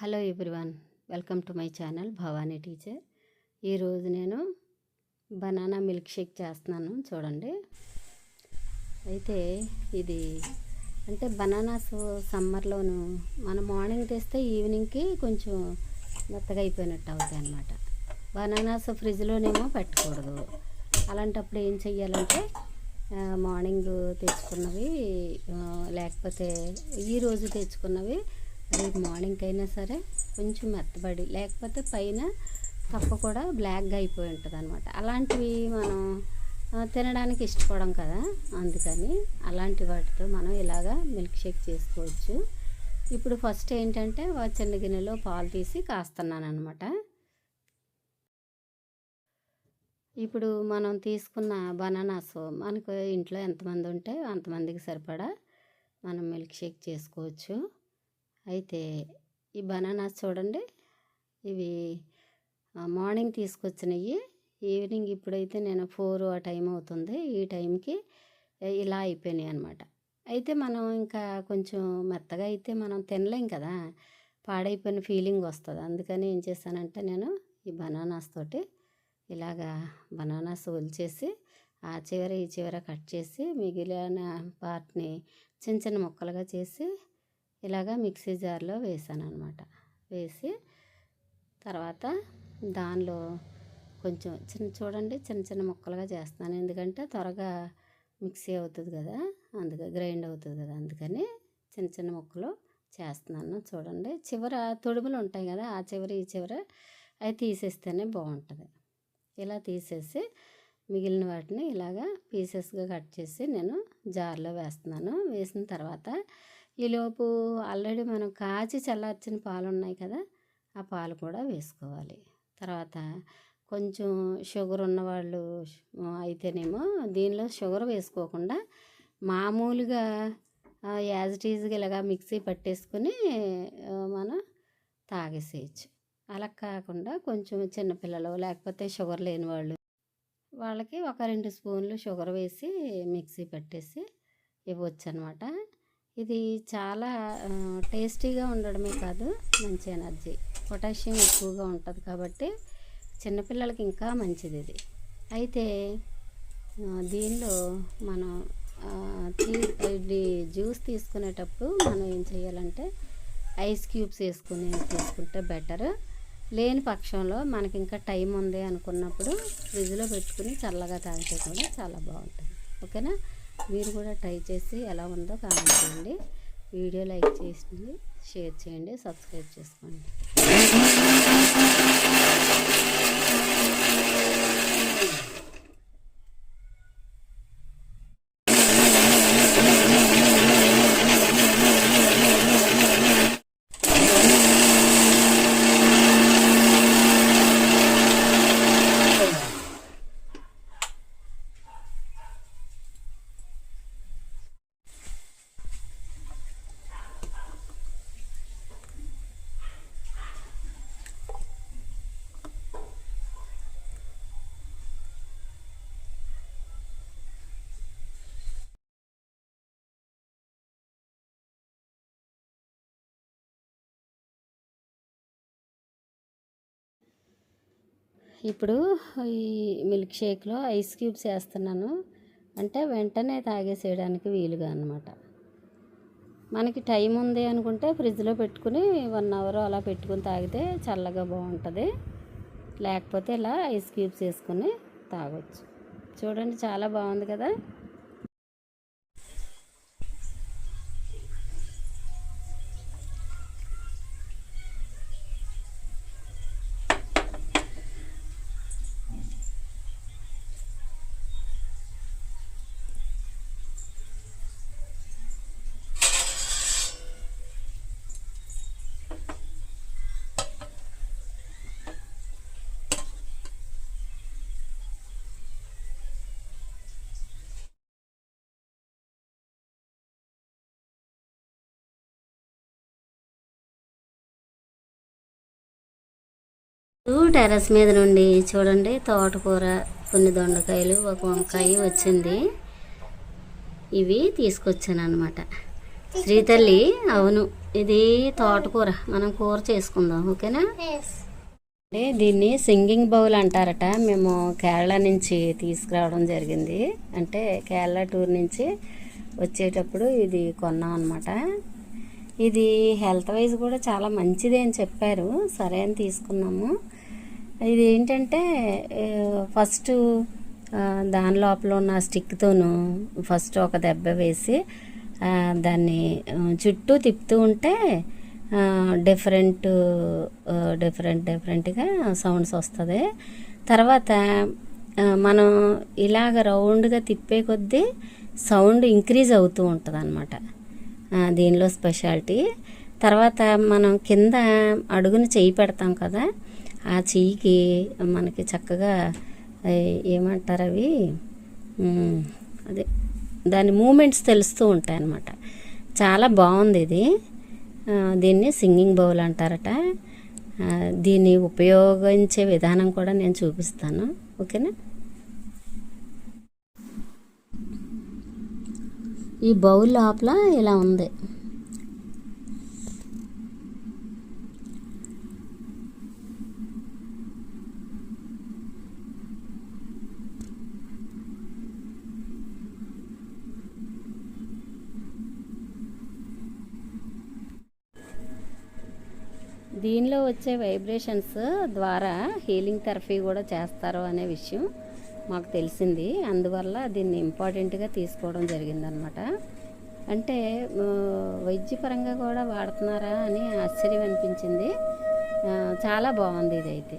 Hello everyone welcome to my channel Bhavani teacher. ఈరోజు నేను banana milk shake చేస్తున్నాను చూడండి. అయితే ఇది అంటే బనానాస్ సమ్మర్లోను మనం మార్నింగ్ తెస్తే ఈవినింగ్కి కొంచెం మెత్తగా అయిపోయినట్టు అవుతాయి అన్నమాట. బనానాస్ ఫ్రిడ్జ్లోనేమో పెట్టకూడదు. అలాంటప్పుడు ఏం చెయ్యాలంటే మార్నింగ్ తెచ్చుకున్నవి లేకపోతే ఈరోజు తెచ్చుకున్నవి రేపు మార్నింగ్ అయినా సరే కొంచెం మెత్తబడి లేకపోతే పైన తప్ప కూడా బ్లాక్గా అయిపోయి ఉంటుంది అనమాట అలాంటివి మనం తినడానికి ఇష్టపడం కదా అందుకని అలాంటి వాటితో మనం ఇలాగా మిల్క్ షేక్ చేసుకోవచ్చు. ఇప్పుడు ఫస్ట్ ఏంటంటే ఒక చిన్న గిన్నెలో పాలు తీసి కాస్తున్నాను అనమాట ఇప్పుడు మనం తీసుకున్న బనానాస్ మనకు ఇంట్లో ఎంతమంది ఉంటే అంతమందికి సరిపడా మనం మిల్క్ షేక్ చేసుకోవచ్చు. అయితే ఈ బనానాస్ చూడండి. ఇవి మార్నింగ్ తీసుకొచ్చినవి ఈవినింగ్ ఇప్పుడైతే నేను ఫోర్ ఆ టైం అవుతుంది. ఈ టైంకి ఇలా అయిపోయినాయి అనమాట అయితే మనం ఇంకా కొంచెం మెత్తగా అయితే మనం తినలేం కదా. పాడైపోయిన ఫీలింగ్ వస్తుంది. అందుకని ఏం చేశానంటే నేను ఈ బనానాస్ తోటి ఇలాగా బనానాస్ ఒలిచేసి ఆ చివర ఈ చివర కట్ చేసి మిగిలిన పార్ట్ని చిన్న చిన్న ముక్కలుగా చేసి ఇలాగా మిక్సీ జార్లో వేసాను అనమాట వేసి తర్వాత దానిలో కొంచెం చిన్న చూడండి చిన్న చిన్న ముక్కలుగా చేస్తున్నాను. ఎందుకంటే త్వరగా మిక్సీ అవుతుంది కదా అందుకే గ్రైండ్ అవుతుంది కదా అందుకని చిన్న చిన్న ముక్కలు చేస్తున్నాను. చూడండి చివర తొడుములు ఉంటాయి కదా ఆ చివర ఈ చివర అవి తీసేస్తేనే బాగుంటుంది. ఇలా తీసేసి మిగిలిన వాటిని ఇలాగా పీసెస్గా కట్ చేసి నేను జార్లో వేస్తున్నాను. వేసిన తర్వాత ఈలోపు ఆల్రెడీ మనం కాచి చల్లార్చిన పాలు ఉన్నాయి కదా ఆ పాలు కూడా వేసుకోవాలి. తర్వాత కొంచెం షుగర్ ఉన్నవాళ్ళు అయితేనేమో దీనిలో షుగర్ వేసుకోకుండా మామూలుగా యాజ్ ఇట్ ఈజ్గా ఇలాగా మిక్సీ పట్టేసుకుని మనం తాగేసేయచ్చు. అలా కాకుండా కొంచెం చిన్నపిల్లలు లేకపోతే షుగర్ లేని వాళ్ళు వాళ్ళకి ఒక రెండు స్పూన్లు షుగర్ వేసి మిక్సీ పట్టేసి ఇవ్వచ్చు అనమాట ఇది చాలా టేస్టీగా ఉండడమే కాదు మంచి ఎనర్జీ. పొటాషియం ఎక్కువగా ఉంటుంది కాబట్టి చిన్నపిల్లలకి ఇంకా మంచిది ఇది. అయితే దీనిలో మనం ఇది జ్యూస్ తీసుకునేటప్పుడు మనం ఏం చేయాలంటే ఐస్ క్యూబ్స్ వేసుకుని తీసుకుంటే బెటర్. లేని పక్షంలో మనకి ఇంకా టైం ఉంది అనుకున్నప్పుడు ఫ్రిడ్జ్లో పెట్టుకుని చల్లగా తాగితే కూడా చాలా బాగుంటుంది. ఓకేనా? మీరు కూడా ట్రై చేసి ఎలా ఉందో కామెంట్ చేయండి. వీడియో లైక్ చేసి షేర్ చేయండి సబ్స్క్రైబ్ చేసుకోండి. ఇప్పుడు ఈ మిల్క్ షేక్లో ఐస్ క్యూబ్స్ వేస్తున్నాను అంటే వెంటనే తాగేసేయడానికి వీలుగా అనమాట మనకి టైం ఉంది అనుకుంటే ఫ్రిడ్జ్లో పెట్టుకుని వన్ అవర్ అలా పెట్టుకుని తాగితే చల్లగా బాగుంటుంది. లేకపోతే ఇలా ఐస్ క్యూబ్స్ వేసుకుని తాగొచ్చు. చూడండి చాలా బాగుంది కదా? టెర్రస్ మీద నుండి చూడండి తోటకూర కొన్ని దొండకాయలు ఒక వంకాయ వచ్చింది. ఇవి తీసుకొచ్చాను అనమాట శ్రీతల్లి అవును ఇది తోటకూర. మనం కూర చేసుకుందాం ఓకేనా? అంటే దీన్ని సింగింగ్ బౌల్ అంటారట. మేము కేరళ నుంచి తీసుకురావడం జరిగింది. అంటే కేరళ టూర్ నుంచి వచ్చేటప్పుడు ఇది కొన్నాం అనమాట ఇది హెల్త్ వైజ్ కూడా చాలా మంచిది అని చెప్పారు. సరే అని తీసుకున్నాము. ఇది ఏంటంటే ఫస్ట్ దాని లోపల ఉన్న స్టిక్తోను ఫస్ట్ ఒక దెబ్బ వేసి దాన్ని చుట్టూ తిప్పుతూ ఉంటే డిఫరెంట్ డిఫరెంట్ డిఫరెంట్గా సౌండ్స్ వస్తుంది. తర్వాత మనం ఇలాగ రౌండ్గా తిప్పే కొద్దీ సౌండ్ ఇంక్రీజ్ అవుతూ ఉంటుంది అనమాట దీనిలో స్పెషాలిటీ. తర్వాత మనం కింద అడుగున చేయి పెడతాం కదా ఆ చెయ్యికి మనకి చక్కగా ఏమంటారు అవి? అదే దాని మూమెంట్స్ తెలుస్తూ ఉంటాయి అన్నమాట చాలా బాగుంది ఇది. దీన్ని సింగింగ్ బౌల్ అంటారట. దీన్ని ఉపయోగించే విధానం కూడా నేను చూపిస్తాను. ఓకేనా? ఈ బౌల్ లోపల ఇలా ఉంది. దీనిలో వచ్చే వైబ్రేషన్స్ ద్వారా హీలింగ్ థెరపీ కూడా చేస్తారు అనే విషయం మాకు తెలిసింది. అందువల్ల దీన్ని ఇంపార్టెంట్గా తీసుకోవడం జరిగిందనమాట అంటే వైద్యపరంగా కూడా వాడుతున్నారా అని ఆశ్చర్యం అనిపించింది. చాలా బాగుంది ఇది అయితే